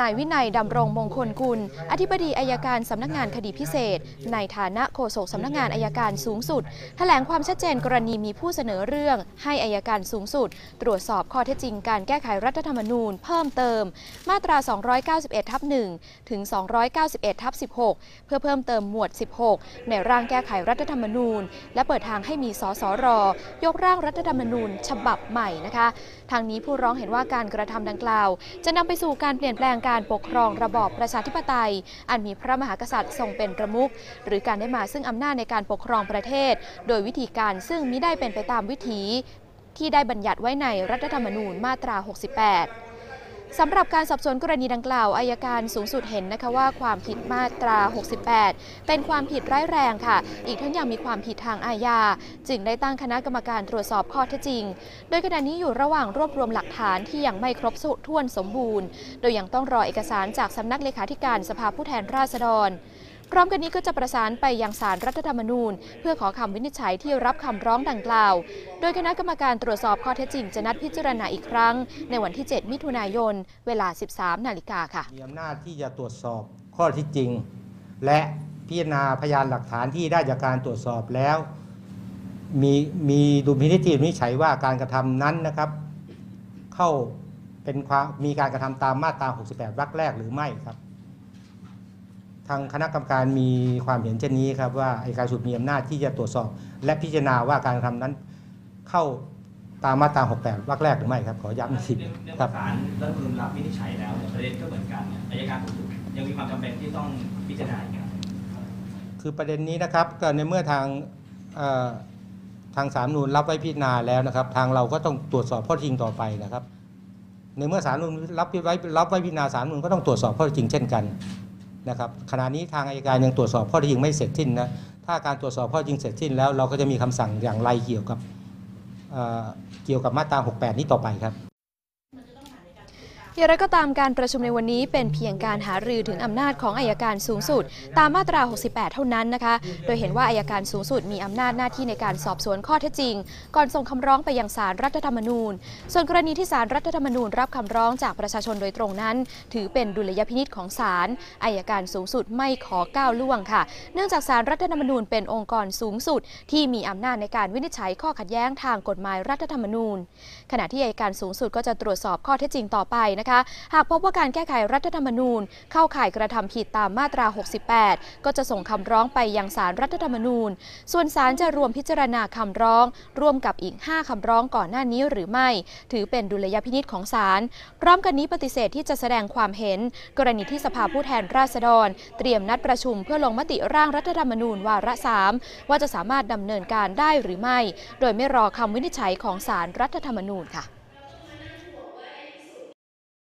นายวินัยดำรงมงคลกุล อธิบดีอายการสำนักงานคดีพิเศษ ในฐานะโฆษกสำนักงานอายการสูงสุด แถลงความชัดเจนกรณีมีผู้เสนอเรื่อง ให้อายการสูงสุด ตรวจสอบข้อเท็จจริงการแก้ไขรัฐธรรมนูญ เพิ่มเติม มาตรา 291 ทับ1ถึง 291ทับ16 เพื่อเพิ่มเติมหมวด 16 ในร่างแก้ไขรัฐธรรมนูญ และเปิดทางให้มีสสร ยกร่างรัฐธรรมนูญ ฉบับใหม่นะคะ ทางนี้ผู้ร้องเห็นว่าการกระทำดังกล่าว จะนำไปสู่การเปลี่ยนแปลงการปกครองระบอบประชาธิปไตย อันมีพระมหากษัตริย์ทรงเป็นประมุขหรือการได้มาซึ่งอำนาจในการปกครองประเทศ โดยวิธีการซึ่งมิได้เป็นไปตามวิถีที่ได้บัญญัติไว้ในรัฐธรรมนูญมาตรา 68 สำหรับการสอบสวนกรณีดังกล่าวอายการสูงสุดเห็นนะคะว่าความผิดมาตรา 68 เป็นความผิดร้ายแรงค่ะ อีกทั้งยังมีความผิดทางอาญา จึงได้ตั้งคณะกรรมการตรวจสอบข้อเท็จจริง โดยขณะนี้อยู่ระหว่างรวบรวมหลักฐานที่ยังไม่ครบถ้วนสมบูรณ์ โดยยังต้องรอเอกสารจากสำนักเลขาธิการสภาผู้แทนราษฎร พร้อมกันนี้ก็จะประสานไปยังศาลรัฐธรรมนูญ เพื่อขอคำวินิจฉัยที่รับคำร้องดังกล่าว โดยคณะกรรมการตรวจสอบข้อเท็จจริงจะนัดพิจารณาอีกครั้ง ในวันที่ 7 มิถุนายน เวลา 13 นาฬิกาค่ะ มีอำนาจที่จะตรวจสอบข้อที่จริง และพิจารณาพยานหลักฐานที่ได้จากการตรวจสอบแล้ว มีมีดุลพินิจที่วินิจฉัยว่าการกระทำนั้นนะครับ เข้าเป็นความมีการกระทำตามมาตรา 68 วรรคแรกหรือไม่ครับ ทางคณะกรรมการมีความเห็นเช่นนี้ครับว่าอัยการสูงสุดมีอำนาจที่จะตรวจสอบ และพิจารณาว่าการกระทำนั้นเข้าตามมาตรา 68 วรรคแรกหรือไม่ครับ ขอย้ำอีกทีเนื่องครับศาลรัฐธรรมนูญรับวินิจฉัยแล้วเนี่ยประเด็นก็เหมือนกันเนี่ยอายการสูงสุดยังมีความจำเป็นที่ต้องพิจารณาอีกครับคือประเด็นนี้นะครับก็ในเมื่อทางเอ่อทางสามนูนรับไว้พิจารณาแล้วนะครับ ทางเราก็ต้องตรวจสอบข้อเท็จจริงต่อไปนะครับ ในเมื่อสามนูนรับไว้รับไว้พิจารณาสามนูนก็ต้องตรวจสอบข้อเท็จจริงเช่นกัน นะครับขณะนี้ทางอายการยังตรวจสอบข้อท็จจริงไม่เสร็จสิ้นนะถ้าการตรวจสอบข้อท็จริงเสร็จสิ้นแล้วเราก็จะมีคำสั่งอย่างไรเกี่ยวกับเเกี่ยวกับมาตรา68 นี้ต่อไปครับ อย่างไรก็ตามการประชุมในวันนี้เป็นเพียงการหารือถึงอำนาจของอายการสูงสุด ตามมาตรา 68 เท่านั้นนะคะ โดยเห็นว่าอายการสูงสุดมีอำนาจหน้าที่ในการสอบสวนข้อเท็จจริง ก่อนส่งคำร้องไปยังศาลรัฐธรรมนูญ ส่วนกรณีที่ศาลรัฐธรรมนูญรับคำร้องจากประชาชนโดยตรงนั้น ถือเป็นดุลยพินิษของศาลอายการสูงสุดไม่ขอก้าวล่วงค่ะ เนื่องจากศาลรัฐธรรมนูญเป็นองค์กรสูงสุด ที่มีอำนาจในการวินิจฉัยข้อขัดแย้งทางกฎหมายรัฐธรรมนูญ ขณะที่อัยการสูงสุดก็จะตรวจสอบข้อเท็จจริงต่อไปนะคะ หากพบว่าการแก้ไขรัฐธรรมนูญ เข้าข่ายกระทำผิดตามมาตรา 68 ก็จะส่งคำร้องไปยังศาลรัฐธรรมนูญ ส่วนศาลจะรวมพิจารณาคำร้อง ร่วมกับอีก 5คำร้องก่อนหน้านี้หรือไม่ ถือเป็นดุลยพินิษของศาลพร้อมกันนี้ปฏิเสธที่จะแสดงความเห็น กรณีที่สภาผู้แทนราษฎร เตรียมนัดประชุมเพื่อลงมติร่างรัฐธรรมนูญวาระสามว่าจะสามารถดำเนินการได้หรือไม่ โดยไม่รอคำวินิจฉัยของศาลรัฐธรรมนูญค่ะ